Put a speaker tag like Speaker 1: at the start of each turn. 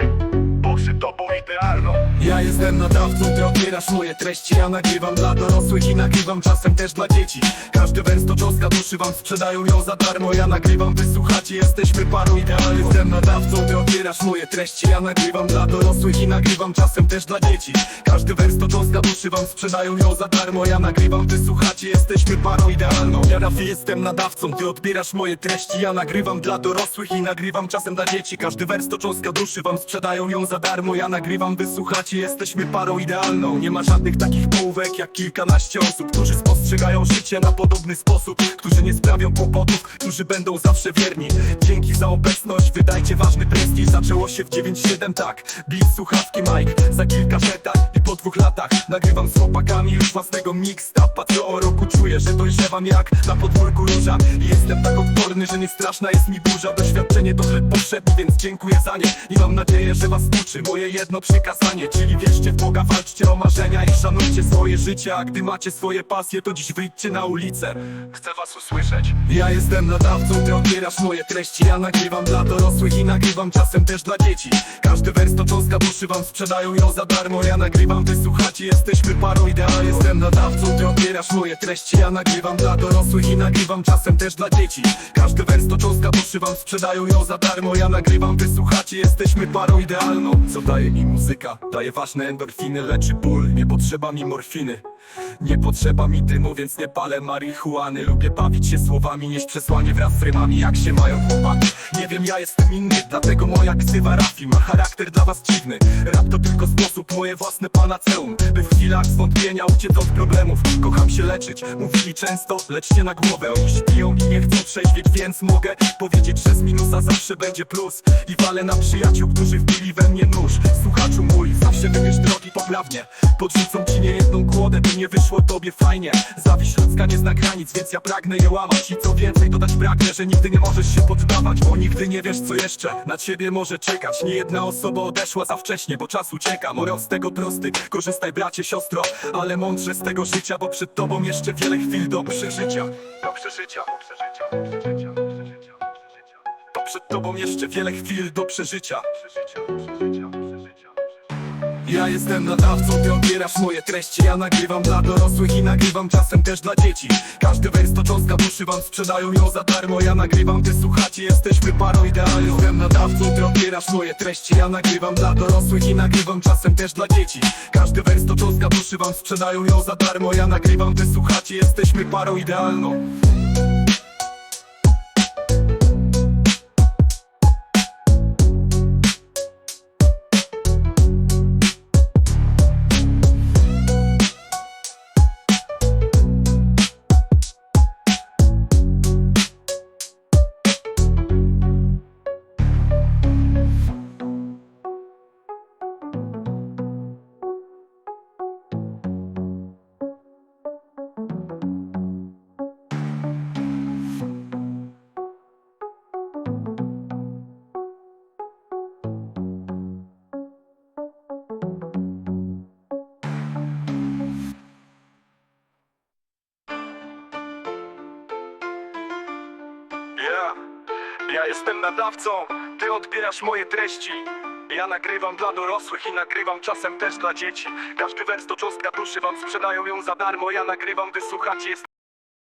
Speaker 1: you jestem nadawcą, ty odbierasz moje treści. Ja nagrywam dla dorosłych i nagrywam czasem też dla dzieci. Każdy wers to cząstka duszy wam sprzedają ją za darmo. Ja nagrywam, wysłuchacie, jesteśmy parą idealną. Jestem nadawcą, ty odbierasz moje treści. Ja nagrywam dla dorosłych i nagrywam czasem też dla dzieci. Każdy wers to cząstka duszy wam sprzedają ją za darmo. Ja nagrywam, wysłuchacie, jesteśmy parą idealną. Ja Rafi jestem nadawcą, ty odbierasz moje treści. Ja nagrywam dla dorosłych i nagrywam czasem dla dzieci. Każdy wers to cząstka duszy wam sprzedają ją za darmo Ja nagrywam, wysłuchacie, jesteśmy parą idealną. Nie ma żadnych takich połówek jak kilkanaście osób Którzy spostrzegają życie na podobny sposób Którzy nie sprawią kłopotów, którzy będą zawsze wierni. Dzięki za obecność, wydajcie ważny prestiż. Zaczęło się w 9-7 tak. Beat, słuchawki, mic, za kilka I po dwóch latach. Nagrywam z chłopakami już własnego mixta Patrzę o roku, czuję, że dojrzewam jak na podwórku róża. Jestem tak odporny, że nie straszna jest mi burza. Doświadczenie to chleb potrzebny, więc dziękuję za nie. I mam nadzieję, że was uczy moje jedno przykazanie. Czyli wierzcie w Boga, walczcie o marzenia i szanujcie swoje życie. A gdy macie swoje pasje, to dziś wyjdźcie na ulicę. Chcę was usłyszeć. Ja jestem nadawcą, ty odbierasz moje treści. Ja nagrywam dla dorosłych i nagrywam czasem też dla dzieci. Każdy wers to cząstka duszy wam sprzedają ją za darmo. Ja nagrywam, wysłuchacie, jesteśmy parą idealną Jestem nadawcą, ty odbierasz moje treści. Ja nagrywam dla dorosłych i nagrywam czasem też dla dzieci. Każdy wers to cząstka duszy wam sprzedają ją za darmo. Ja nagrywam, wysłuchacie, jesteśmy parą idealną. Co daje mi muzyka? Daje ważne endorfiny, leczy ból. Nie potrzeba mi morfiny nie potrzeba mi dymu, więc nie palę marihuany. Lubię bawić się słowami, nieść przesłanie wraz z rymami Jak się mają chłopaki? Nie wiem, ja jestem inny Dlatego moja ksywa Rafi ma charakter dla was dziwny. Rap to tylko sposób, moje własne panaceum. By w chwilach zwątpienia uciec od problemów. Kocham się leczyć, mówili często, leczcie na głowę. Oni śpią i nie chcą trzeźwieć, więc mogę Powiedzieć, że z minusa zawsze będzie plus. I walę na przyjaciół, którzy wbili we mnie poprawnie Podrzucą ci niejedną kłodę, by nie wyszło tobie fajnie. Zawiść ludzka nie zna granic, więc ja pragnę je łamać. I co więcej dodać pragnę, że nigdy nie możesz się poddawać Bo nigdy nie wiesz co jeszcze na ciebie może czekać. Nie jedna osoba odeszła za wcześnie, bo czas ucieka. Morał z tego prosty, korzystaj bracie, siostro Ale mądrze z tego życia, bo przed tobą jeszcze wiele chwil do przeżycia. Do przeżycia, do przeżycia, do przeżycia, To przed tobą jeszcze wiele chwil do Przeżycia, przeżycia, przeżycia ja jestem nadawcą, ty odbierasz moje treści. Ja nagrywam dla dorosłych i nagrywam czasem też dla dzieci. Każdy wers to cząstka duszy wam sprzedają ją za darmo. Ja nagrywam, ty słuchacie, jesteśmy parą idealną Jestem nadawcą, ty odbierasz moje treści. Ja nagrywam dla dorosłych i nagrywam czasem też dla dzieci. Każdy wers to cząstka duszy wam sprzedają ją za darmo. Ja nagrywam, ty słuchacie, jesteśmy parą idealną ja jestem nadawcą, ty odbierasz moje treści. Ja nagrywam dla dorosłych i nagrywam czasem też dla dzieci. Każdy wers to cząstka duszy wam sprzedają ją za darmo. Ja nagrywam, wysłuchacie, jest